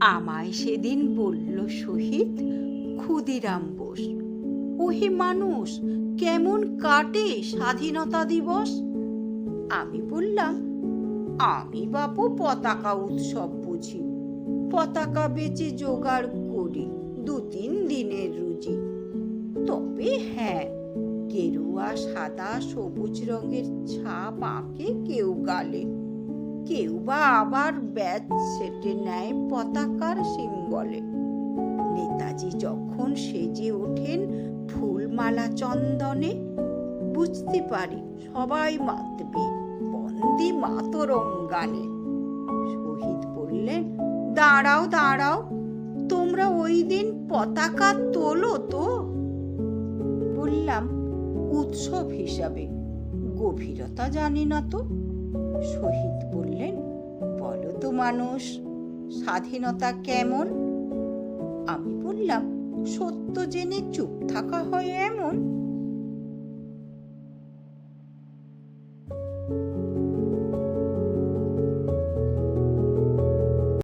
আমায় সেদিন বলল শহীদ, ক্ষুদিরাম বোস। ওহে মানুষ, কেমন কাটে স্বাধীনতা দিবস? আমি বললাম, আমি বাপু পতাকা উৎসব বুঝি। পতাকা বেচে জোগাড় করি দু তিন দিনের রুজি। তবে হ্যাঁ গেরুয়া, সাদা, সবুজ রঙের ছাপ আঁকে কেউ গালে। কেউ বা আবার ব্যাচ সেটে নেয় পতাকার সিম্বলে। নেতাজি যখন সেজে ওঠেন ফুলমালা চন্দনে, বুঝতে পারি সবাই মাতবে বন্দি মাতরম গানে শহীদ বললেন, দাঁড়াও দাঁড়াও, তোমরা ওই দিন পতাকা তোলো তো। বললাম, উৎসব হিসাবে গভীরতা জানি না তো? শহীদ বললেন বলো তো মানুষ স্বাধীনতা কেমন? আমি বললাম সত্য জেনে চুপ থাকা হয়